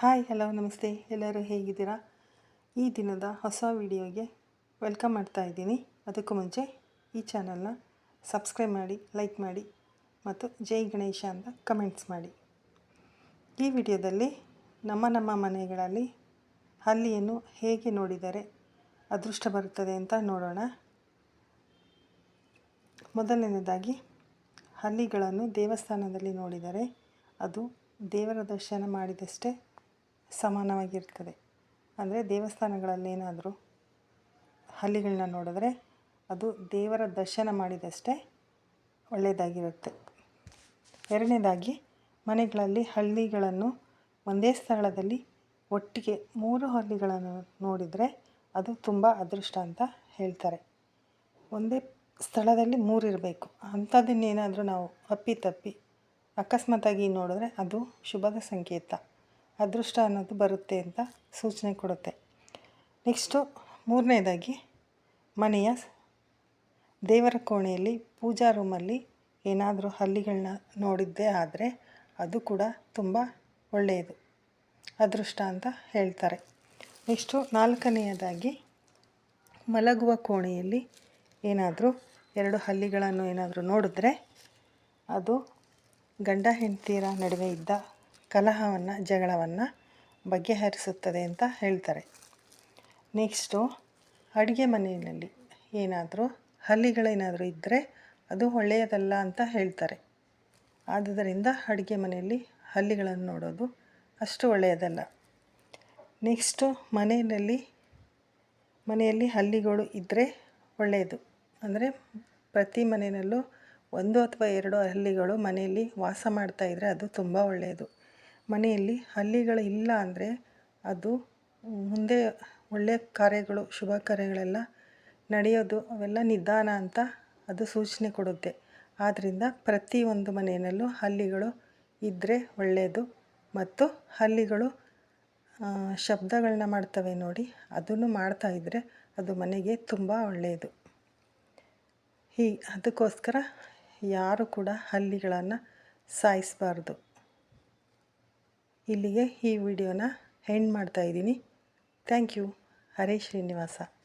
Hi hello ನಮಸ್ತೆ. ಎಲ್ಲರೂ ಹೇಗಿದ್ದೀರಾ? ಈ ದಿನದ ಹೊಸ ವಿಡಿಯೋಗೆ ವೆಲ್ಕಮ್ ಮಾಡ್ತಾ ಇದ್ದೀನಿ. ಅದಕ್ಕೂ ಮುಂಚೆ ಈ ಚಾನಲ್ನ ಸಬ್ಸ್ಕ್ರೈಬ್ ಮಾಡಿ ಲೈಕ್ ಮಾಡಿ ಮತ್ತು ಜೈ ಗಣೇಶ ಅಂತ ಕಮೆಂಟ್ಸ್ ಮಾಡಿ. ಈ ವಿಡಿಯೋದಲ್ಲಿ ನಮ್ಮ ನಮ್ಮ ಮನೆಗಳಲ್ಲಿ ಹಲ್ಲಿಯನ್ನು ಹೇಗೆ ನೋಡಿದರೆ ಅದೃಷ್ಟ ಬರುತ್ತದೆ ಅಂತ ನೋಡೋಣ. ಮೊದಲನೇದಾಗಿ, ಹಲ್ಲಿಗಳನ್ನು ದೇವಸ್ಥಾನದಲ್ಲಿ ನೋಡಿದರೆ ಅದು ದೇವರ ದರ್ಶನ ಮಾಡಿದಷ್ಟೇ ಸಮಾನವಾಗಿರ್ತದೆ. ಅಂದರೆ ದೇವಸ್ಥಾನಗಳಲ್ಲೇನಾದರೂ ಹಲ್ಲಿಗಳನ್ನ ನೋಡಿದ್ರೆ ಅದು ದೇವರ ದರ್ಶನ ಮಾಡಿದಷ್ಟೇ ಒಳ್ಳೆಯದಾಗಿರುತ್ತೆ. ಎರಡನೇದಾಗಿ, ಮನೆಗಳಲ್ಲಿ ಹಳ್ಳಿಗಳನ್ನು ಒಂದೇ ಸ್ಥಳದಲ್ಲಿ ಒಟ್ಟಿಗೆ ಮೂರು ಹಳ್ಳಿಗಳನ್ನು ನೋಡಿದರೆ ಅದು ತುಂಬ ಅದೃಷ್ಟ ಅಂತ ಹೇಳ್ತಾರೆ. ಒಂದೇ ಸ್ಥಳದಲ್ಲಿ ಮೂರಿರಬೇಕು ಅಂಥದ್ದನ್ನೇನಾದರೂ ನಾವು ಅಪ್ಪಿ ತಪ್ಪಿ ಅಕಸ್ಮಾತಾಗಿ ನೋಡಿದ್ರೆ ಅದು ಶುಭದ ಸಂಕೇತ. ಅದೃಷ್ಟ ಅನ್ನೋದು ಬರುತ್ತೆ ಅಂತ ಸೂಚನೆ ಕೊಡುತ್ತೆ. ನೆಕ್ಸ್ಟು ಮೂರನೇದಾಗಿ ಮನೆಯ ದೇವರ ಕೋಣೆಯಲ್ಲಿ ಪೂಜಾ ರೂಮಲ್ಲಿ ಏನಾದರೂ ಹಲ್ಲಿಗಳನ್ನ ನೋಡಿದ್ದೇ ಆದರೆ ಅದು ಕೂಡ ತುಂಬ ಒಳ್ಳೆಯದು, ಅದೃಷ್ಟ ಅಂತ ಹೇಳ್ತಾರೆ. ನೆಕ್ಸ್ಟು ನಾಲ್ಕನೆಯದಾಗಿ ಮಲಗುವ ಕೋಣೆಯಲ್ಲಿ ಏನಾದರೂ ಎರಡು ಹಲ್ಲಿಗಳನ್ನು ಏನಾದರೂ ನೋಡಿದ್ರೆ ಅದು ಗಂಡ ಹೆಂಡತಿಯರ ನಡುವೆ ಇದ್ದ ಕಲಹವನ್ನು, ಜಗಳವನ್ನು ಬಗೆಹರಿಸುತ್ತದೆ ಅಂತ ಹೇಳ್ತಾರೆ. ನೆಕ್ಸ್ಟು ಅಡುಗೆ ಮನೆಯಲ್ಲಿ ಏನಾದರೂ, ಹಲ್ಲಿಗಳೇನಾದರೂ ಇದ್ದರೆ ಅದು ಒಳ್ಳೆಯದಲ್ಲ ಅಂತ ಹೇಳ್ತಾರೆ. ಆದುದರಿಂದ ಅಡುಗೆ ಮನೆಯಲ್ಲಿ ಹಲ್ಲಿಗಳನ್ನು ನೋಡೋದು ಅಷ್ಟು ಒಳ್ಳೆಯದಲ್ಲ. ನೆಕ್ಸ್ಟು ಮನೆಯಲ್ಲಿ ಮನೆಯಲ್ಲಿ ಹಲ್ಲಿಗಳು ಇದ್ದರೆ ಒಳ್ಳೆಯದು. ಅಂದರೆ ಪ್ರತಿ ಮನೆಯಲ್ಲೂ ಒಂದು ಅಥವಾ ಎರಡು ಹಲ್ಲಿಗಳು ಮನೆಯಲ್ಲಿ ವಾಸ ಮಾಡ್ತಾಯಿದ್ರೆ ಅದು ತುಂಬ ಒಳ್ಳೆಯದು. ಮನೆಯಲ್ಲಿ ಹಲ್ಲಿಗಳು ಇಲ್ಲ ಅಂದರೆ ಅದು ಮುಂದೆ ಒಳ್ಳೆಯ ಕಾರ್ಯಗಳು, ಶುಭ ಕಾರ್ಯಗಳೆಲ್ಲ ನಡೆಯೋದು ಅವೆಲ್ಲ ನಿಧಾನ ಅಂತ ಅದು ಸೂಚನೆ ಕೊಡುತ್ತೆ. ಆದ್ದರಿಂದ ಪ್ರತಿಯೊಂದು ಮನೆಯಲ್ಲೂ ಹಲ್ಲಿಗಳು ಇದ್ದರೆ ಒಳ್ಳೆಯದು ಮತ್ತು ಹಲ್ಲಿಗಳು ಶಬ್ದಗಳನ್ನ ಮಾಡ್ತವೆ ನೋಡಿ, ಅದನ್ನು ಮಾಡ್ತಾ ಇದ್ದರೆ ಅದು ಮನೆಗೆ ತುಂಬ ಒಳ್ಳೆಯದು ಹೀ ಅದಕ್ಕೋಸ್ಕರ ಯಾರು ಕೂಡ ಹಲ್ಲಿಗಳನ್ನು ಸಾಯಿಸಬಾರ್ದು. ಇಲ್ಲಿಗೆ ಈ ವಿಡಿಯೋನ ಹೆಂಡ್ ಮಾಡ್ತಾಯಿದ್ದೀನಿ ಥ್ಯಾಂಕ್ ಯು ಹರೇ ಶ್ರೀನಿವಾಸ.